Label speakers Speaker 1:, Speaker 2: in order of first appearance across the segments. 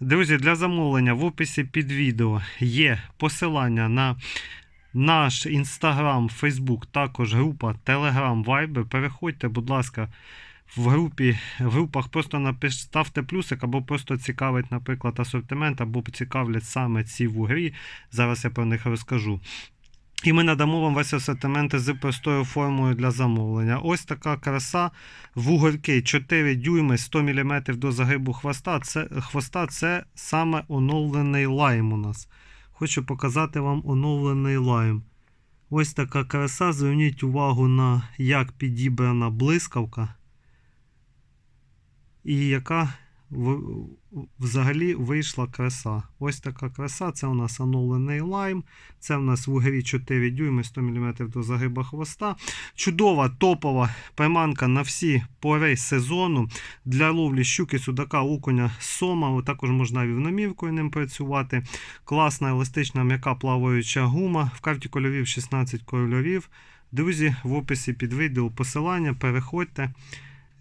Speaker 1: Друзі, для замовлення в описі під відео є посилання на наш інстаграм, Фейсбук, також група Telegram, Viber. Переходьте, будь ласка, в групі, в групах просто напиш, ставте плюсик, або просто цікавить, наприклад, асортимент, або цікавлять саме ці вугрі. Зараз я про них розкажу. І ми надамо вам весь асортимент з простою формою для замовлення. Ось така краса. Вугорки 4 дюйми 100 мм до загибу хвоста. Це, хвоста це саме оновлений лайм у нас. Хочу показати вам оновлений лайм. Ось така краса. Зверніть увагу на як підібрана блискавка. І яка взагалі вийшла краса. Ось така краса. Це у нас оновлений лайм. Це у нас в угрі 4 дюйми 100 мм до загиба хвоста. Чудова топова приманка на всі пори сезону для ловлі щуки, судака, окуня, сома. Також можна вівноміркою ним працювати. Класна еластична м'яка плаваюча гума. В карті кольорів 16 кольорів. Друзі, в описі під відео посилання. Переходьте.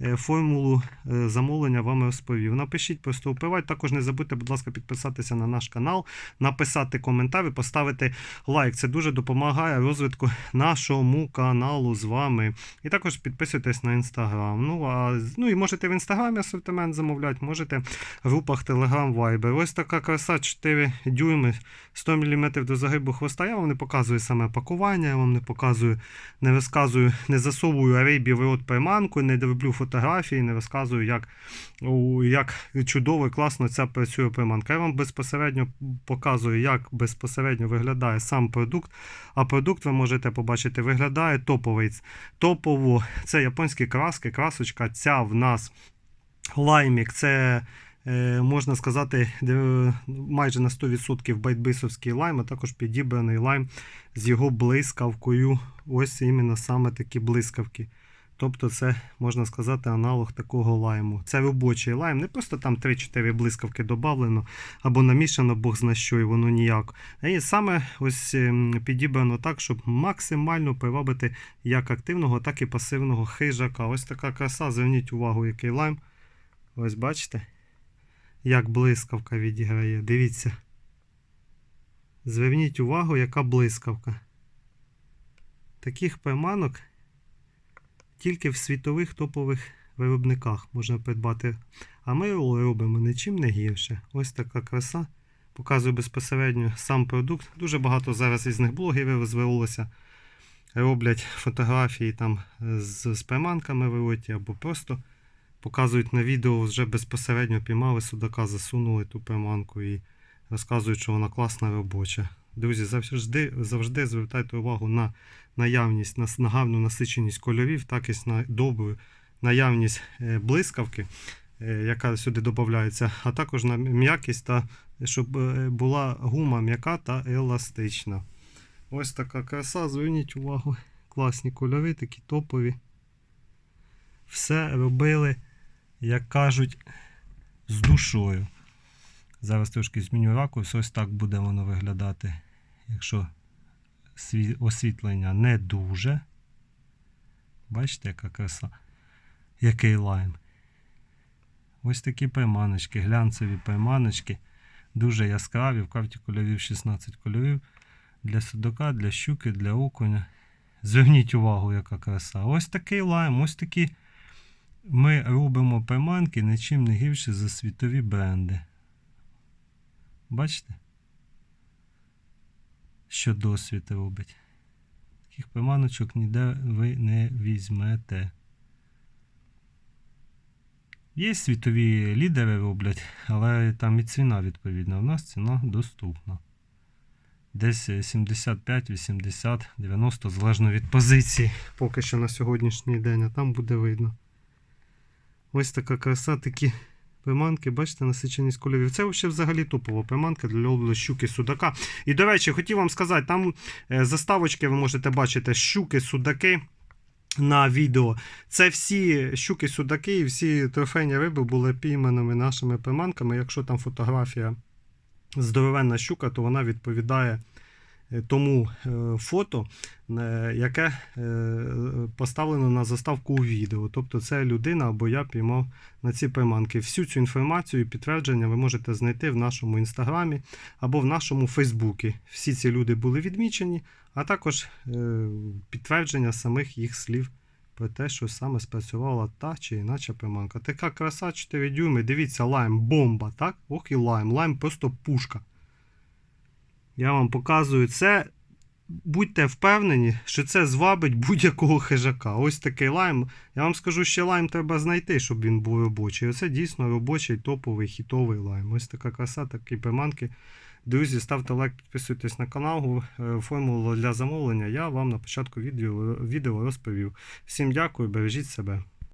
Speaker 1: Е, Формулу е, замовлення вам розповів. Напишіть, просто впливайте. Також не забудьте, будь ласка, підписатися на наш канал, написати коментар і поставити лайк. Це дуже допомагає розвитку нашому каналу з вами. І також підписуйтесь на інстаграм. Ну, а, ну і можете в інстаграмі асортимент замовляти, можете в групах Telegram Viber. Ось така краса 4 дюйми, 100 мм до загибу хвоста. Я вам не показую саме пакування, я вам не показую, не розказую, не засовую рибі в рот приманку, не роблю фотографії, не розказую, як, як чудово і класно ця працює приманка. Я вам безпосередньо показую, як безпосередньо виглядає сам продукт. А продукт ви можете побачити, виглядає топовий. Топово це японські краски, красочка. Ця в нас лаймік. Це е, можна сказати, майже на 100% байтбисовський лайм, а також підібраний лайм з його блискавкою. Ось іменно саме такі блискавки. Тобто це, можна сказати, аналог такого лайму. Це робочий лайм, не просто там 3-4 блискавки додавлено або намішано, Бог зна що, і воно ніяк. І саме ось ем, підібрано так, щоб максимально привабити як активного, так і пасивного хижака. Ось така краса. Зверніть увагу, який лайм. Ось бачите, як блискавка відіграє. Дивіться. Зверніть увагу, яка блискавка. Таких приманок тільки в світових топових виробниках можна придбати. А ми робимо нічим не гірше. Ось така краса. Показую безпосередньо сам продукт. Дуже багато зараз із них блогерів звернулося. Роблять фотографії там з, з приманками в роті або просто показують на відео, вже безпосередньо піймали судака, засунули ту приманку і розказують, що вона класна робоча. Друзі, завжди, завжди звертайте увагу на наявність, на, на насиченість кольорів, так і на добру наявність е, блискавки, е, яка сюди додається, а також на м'якість та щоб е, була гума м'яка та еластична. Ось така краса, зверніть увагу. Класні кольори, такі топові. Все робили, як кажуть, з душою. Зараз трошки зміню ракурс, ось так буде воно виглядати, якщо освітлення не дуже. Бачите, яка краса, який лайм. Ось такі приманочки, глянцеві приманочки, дуже яскраві, в карті кольорів 16 кольорів. Для судока, для щуки, для окуня. Зверніть увагу, яка краса. Ось такий лайм, ось такі ми робимо приманки нічим не гірше за світові бренди. Бачите? Що досвід робить. Таких приманочок ніде ви не візьмете. Є світові лідери роблять, але там і ціна відповідна. У нас ціна доступна. Десь 75, 80, 90, залежно від позиції. Поки що на сьогоднішній день, а там буде видно. Ось така краса, такі приманки, бачите, насиченість кольорів. Це ще взагалі топова приманка для ловлі щуки судака. І, до речі, хотів вам сказати, там е, заставочки ви можете бачити щуки, судаки. На відео. Це всі щуки, судаки і всі трофейні риби були пійманими нашими приманками. Якщо там фотографія здоровенна щука, то вона відповідає тому е, фото, е, яке е, поставлено на заставку у відео. Тобто це людина або я піймав на ці приманки. Всю цю інформацію і підтвердження ви можете знайти в нашому інстаграмі або в нашому Фейсбуці. Всі ці люди були відмічені, а також е, підтвердження самих їх слів про те, що саме спрацювала та чи іначе приманка. Така краса 4 дюйми. Дивіться, лайм, бомба, так? Ох і лайм. Лайм просто пушка. Я вам показую це. Будьте впевнені, що це звабить будь-якого хижака. Ось такий лайм. Я вам скажу, ще лайм треба знайти, щоб він був робочий. Оце дійсно робочий, топовий, хітовий лайм. Ось така краса, такі приманки. Друзі, ставте лайк, підписуйтесь на канал. Е, Формулу для замовлення я вам на початку відео, відео розповів. Всім дякую, бережіть себе.